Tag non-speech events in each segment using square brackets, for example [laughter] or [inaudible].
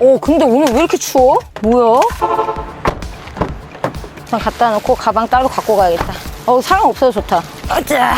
오, 근데 오늘 왜 이렇게 추워? 뭐야? 그냥 갖다 놓고 가방 따로 갖고 가야겠다. 어, 사람 없어서 좋다. 가자.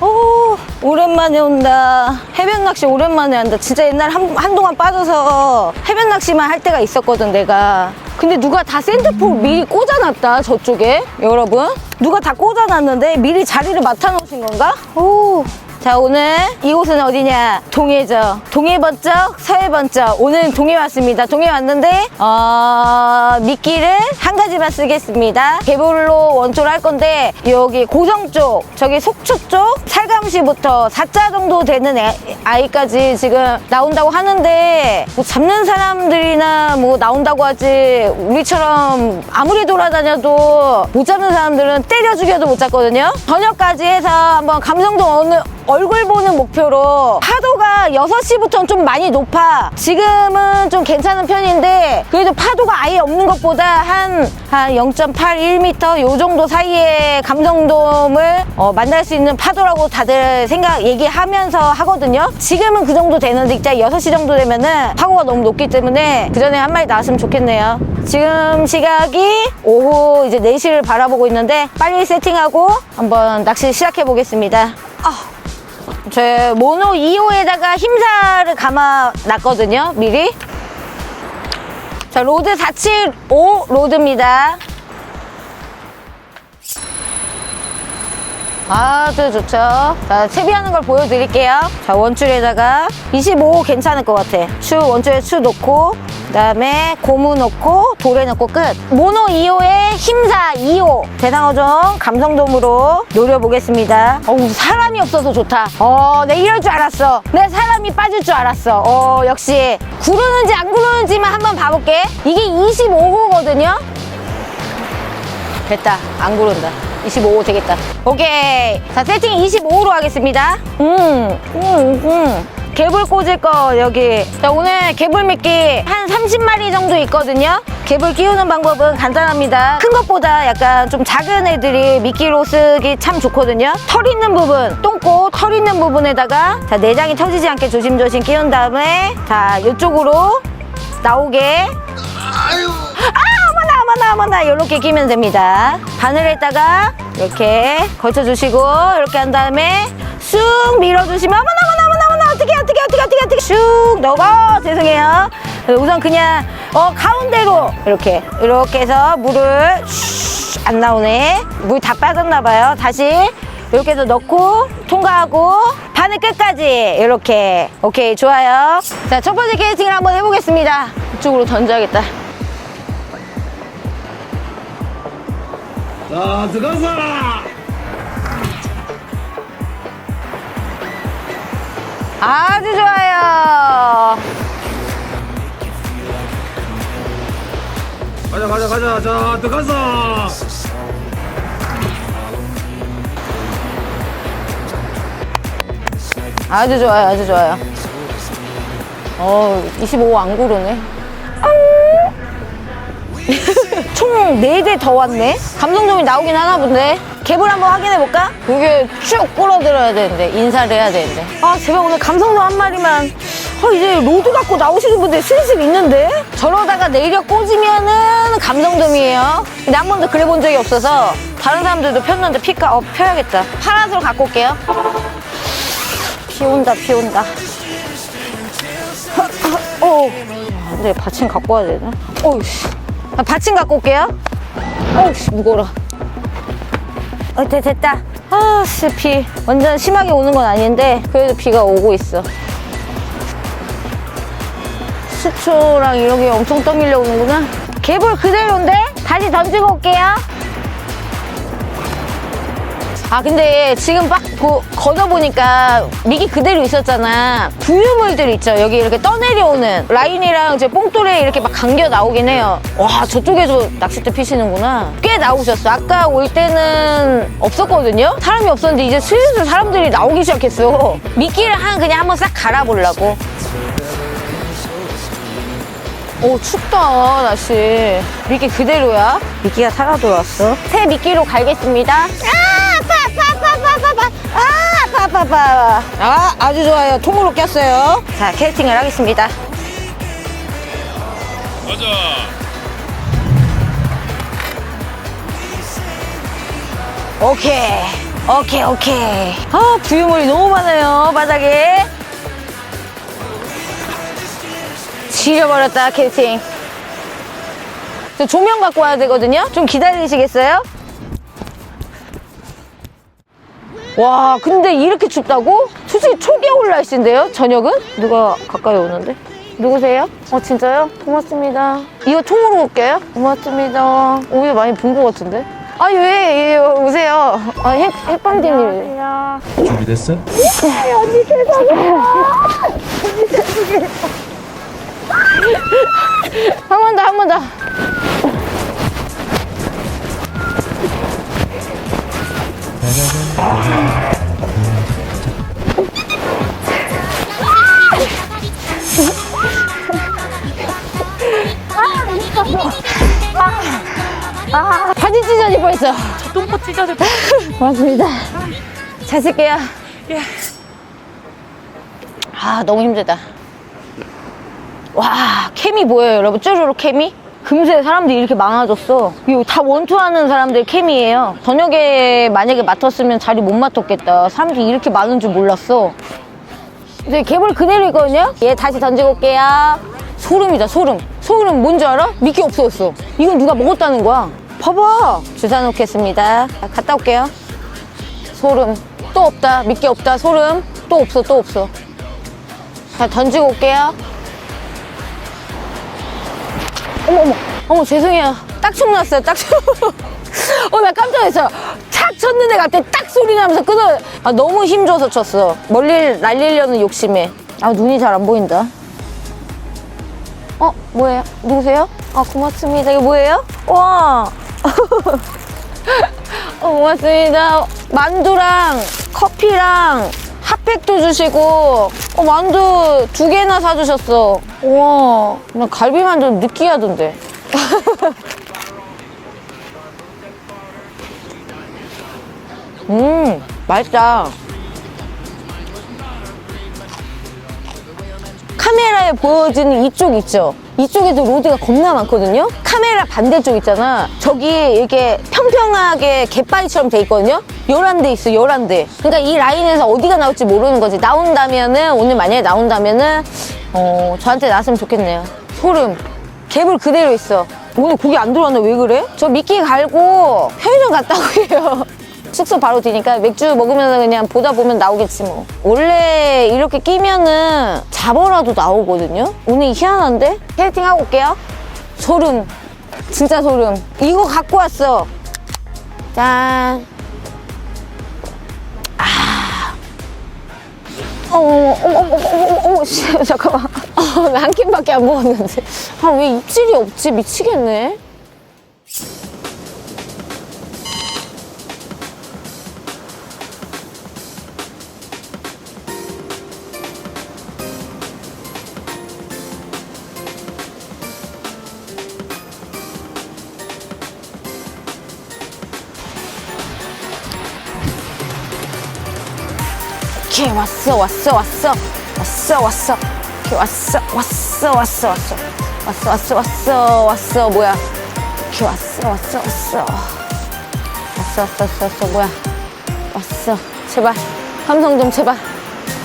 오, 오랜만에 온다. 해변 낚시 오랜만에 한다. 진짜 옛날 한, 한동안 빠져서 해변 낚시만 할 때가 있었거든, 내가. 근데 누가 다 샌드폭 미리 꽂아놨다, 저쪽에. 여러분. 누가 다 꽂아놨는데 미리 자리를 맡아놓으신 건가? 오. 자 오늘 이곳은 어디냐? 동해죠. 동해 번쩍 서해 번쩍. 오늘 동해 왔습니다. 동해 왔는데 어, 미끼를 한 가지만 쓰겠습니다. 개불로 원조를 할 건데 여기 고성 쪽 저기 속초 쪽 살감시부터 4자 정도 되는 애- 아이까지 지금 나온다고 하는데 뭐 잡는 사람들이나 뭐 나온다고 하지. 우리처럼 아무리 돌아다녀도 못 잡는 사람들은 때려 죽여도 못 잡거든요. 저녁까지 해서 한번 감성동 어느 얼굴 보는 목표로 파도가 6시부터는 좀 많이 높아. 지금은 좀 괜찮은 편인데 그래도 파도가 아예 없는 것보다 한, 한 0.8, 1m 요 정도 사이에 감성돔을 어, 만날 수 있는 파도라고 다들 생각 얘기하면서 하거든요. 지금은 그 정도 되는데 이제 6시 정도 되면은 파고가 너무 높기 때문에 그 전에 한 마리 나왔으면 좋겠네요. 지금 시각이 오후 이제 4시를 바라보고 있는데 빨리 세팅하고 한번 낚시 시작해 보겠습니다. 아. 제 모노 2호에다가 힘사를 감아 놨거든요 미리. 자 로드 475 로드입니다 아주 좋죠? 자 채비하는 걸 보여드릴게요. 자 원줄에다가 25 괜찮을 것 같아. 추 원줄에 추 놓고 그 다음에 고무 넣고 도래 넣고 끝. 모노 2호에 힘사 2호 대상어종 감성돔으로 노려보겠습니다. 어우 사람이 없어서 좋다. 어내 이럴 줄 알았어. 내 사람이 빠질 줄 알았어. 어 역시 구르는지 안 구르는지만 한번 봐볼게. 이게 25호거든요? 됐다. 안 구른다 25호 되겠다. 오케이. 자 세팅 25호로 하겠습니다. 음, 음, 음. 개불 꽂을 거 여기. 자 오늘 개불 미끼 한 30마리 정도 있거든요. 개불 끼우는 방법은 간단합니다. 큰 것보다 약간 좀 작은 애들이 미끼로 쓰기 참 좋거든요. 털 있는 부분 똥꼬 털 있는 부분에다가 자 내장이 터지지 않게 조심조심 끼운 다음에 자 이쪽으로 나오게. 아어 어머나 어머나 이렇게 끼면 됩니다. 바늘에다가 이렇게 걸쳐주시고 이렇게 한 다음에 쑥 밀어주시면 어머나 어머나 어머나 어떻게 어떻게 어떻게 어떻게 어떻게 쑥 넣어. 죄송해요. 우선 그냥 어 가운데로 이렇게 이렇게 해서 물을 슉, 안 나오네. 물 다 빠졌나 봐요. 다시 이렇게 해서 넣고 통과하고 바늘 끝까지 이렇게. 오케이 좋아요. 자 첫 번째 캐스팅을 한번 해보겠습니다. 이쪽으로 던져야겠다 자, 들어가서! 아주 좋아요 가자, 가자, 가자. 자, 들어가서! 아주 좋아요 아주 좋아요 어, 25 안 구르네 총 4대 더 왔네? 감성돔이 나오긴 하나 본데? 갭을 한번 확인해 볼까? 이게 쭉 끌어들어야 되는데 인사를 해야 되는데. 아 제발 오늘 감성돔 한 마리만. 아 이제 로드 갖고 나오시는 분들 슬슬 있는데? 저러다가 내려 꽂으면은 감성돔이에요. 근데 한 번도 그래 본 적이 없어서 다른 사람들도 폈는데 피까 어 펴야겠다. 파란색 갖고 올게요. 비 온다 비 온다. 어 근데 받침 갖고 와야 되나? 어우씨 나 받침 갖고 올게요. 어우씨 무거워라. 어 됐, 됐다. 아 씨 비 완전 심하게 오는 건 아닌데 그래도 비가 오고 있어. 수초랑 이런 게 엄청 떠밀려 오는구나. 개불 그대로인데 다시 던지고 올게요 아 근데 지금 막 보- 걷어보니까 미기 그대로 있었잖아. 부유물들 있죠. 여기 이렇게 떠내려오는 라인이랑 제 뽕돌에 이렇게 막 감겨 나오긴 해요. 와 저쪽에서 낚싯대 피시는구나. 꽤 나오셨어. 아까 올 때는 없었거든요? 사람이 없었는데 이제 슬슬 사람들이 나오기 시작했어. 미끼를 한 그냥 한번 싹 갈아보려고. 오 춥다 날씨. 미끼 그대로야? 미끼가 살아 돌아왔어. 새 미끼로 갈겠습니다. 아 아 아파 아 아주 좋아요 통으로 꼈어요 자 캐스팅을 하겠습니다 가자. 오케이. 오케이, 오케이. 아, 부유물이 너무 많아요, 바닥에. 지려버렸다, 캐스팅. 저 조명 갖고 와야 되거든요? 좀 기다리시겠어요? 와, 근데 이렇게 춥다고? 솔직히 초겨울 날씨인데요, 저녁은? 누가 가까이 오는데? 누구세요? 어, 진짜요? 고맙습니다. 이거 통으로 올게요? 고맙습니다. 오히려 많이 본 것 같은데? 아, 왜, 예, 오세요. 아, 햇, 햇빵디님. 준비됐어? 한번 더, 한 번 더. 찢어질 뻔했어. 똥꼬 찢어질 뻔. 고맙습니다. 잘 쓸게요. 예. 아, 너무 힘들다. 와, 캠이 보여요, 여러분? 쭈루루 캠이? 금세 사람들이 이렇게 많아졌어. 이거 다 원투하는 사람들 캠이에요. 저녁에 만약에 맡았으면 자리 못 맡았겠다. 사람들이 이렇게 많은 줄 몰랐어. 이제 개볼 그대로 있거든요? 얘 다시 던지고 올게요. 소름이다, 소름. 소름 뭔지 알아? 미끼 없어졌어. 이건 누가 먹었다는 거야. 봐봐. 주사 놓겠습니다. 자, 갔다 올게요. 소름. 또 없다. 미끼 없다. 소름. 또 없어, 또 없어. 자, 던지고 올게요. 어머, 어머, 어머, 죄송해요. 딱총 났어요, 딱총. [laughs] 어, 나 깜짝 놀랐어. 착 쳤는데 갑자기 딱 소리 나면서 끊어. 아, 너무 힘줘서 쳤어. 멀리 날리려는 욕심에. 아, 눈이 잘 안 보인다. 어, 뭐예요? 누구세요? 아, 고맙습니다. 이거 뭐예요? 와. [laughs] 어, 고맙습니다. 만두랑 커피랑 핫팩도 주시고, 어, 만두 두 개나 사주셨어. 우와, 나 갈비 만두 느끼하던데. [laughs] 음, 맛있다. 카메라에 보여지는 이쪽 있죠? 이쪽에도 로드가 겁나 많거든요? 카메라 반대쪽 있잖아. 저기 이렇게 평평하게 갯바위처럼 돼 있거든요? 11대 있어, 11대. 그러니까 이 라인에서 어디가 나올지 모르는 거지. 나온다면은, 오늘 만약에 나온다면은, 어, 저한테 나왔으면 좋겠네요. 소름. 갭을 그대로 있어. 오늘 고기 안 들어왔나? 왜 그래? 저 미끼 갈고 편의점 갔다고 해요. 숙소 바로 뒤니까 맥주 먹으면서 그냥 보다 보면 나오겠지 뭐. 원래 이렇게 끼면은 잡어라도 나오거든요? 오늘 희한한데? 캐스팅 하고 올게요. 소름. 진짜 소름. 이거 갖고 왔어. 짠. 아. 어머, 어머, 어머, 어머, 어머, 어머, 씨, [laughs] 잠깐만. 어, 나한 캔밖에 안 먹었는데. 아, 왜 입질이 없지? 미치겠네. 오케이 왔어 왔어 왔어. 왔어 왔어. 오케이 왔어 왔어 왔어 왔어. 왔어 왔어 왔어 왔어. 뭐야? 오케이 왔어 왔어 왔어. 왔어 왔어 왔어 왔어. 뭐야? 왔어. 제발. 감성 좀 제발.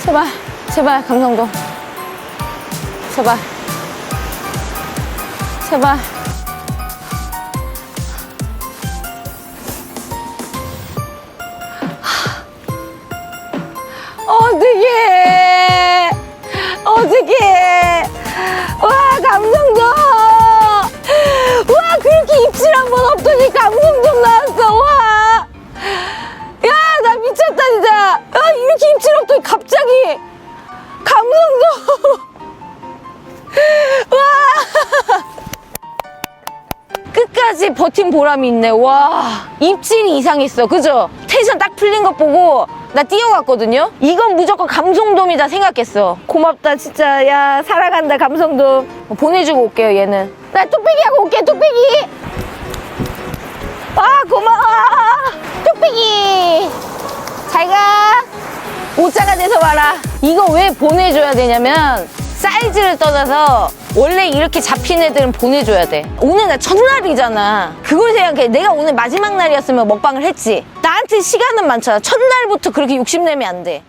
제발. 제발 감성 좀. 제발. 제발 보람이 있네. 와, 입질이 이상했어. 그죠? 텐션 딱 풀린 것 보고 나 뛰어갔거든요? 이건 무조건 감성돔이다 생각했어. 고맙다, 진짜. 야, 살아간다, 감성돔. 어, 보내주고 올게요, 얘는. 나 뚝배기 하고 올게, 뚝배기! 아, 고마워! 뚝배기! 잘 가! 오자가 돼서 와라. 이거 왜 보내줘야 되냐면, 사이즈를 떠나서 원래 이렇게 잡힌 애들은 보내줘야 돼. 오늘 나 첫날이잖아. 그걸 생각해. 내가 오늘 마지막 날이었으면 먹방을 했지. 나한테 시간은 많잖아. 첫날부터 그렇게 욕심내면 안 돼.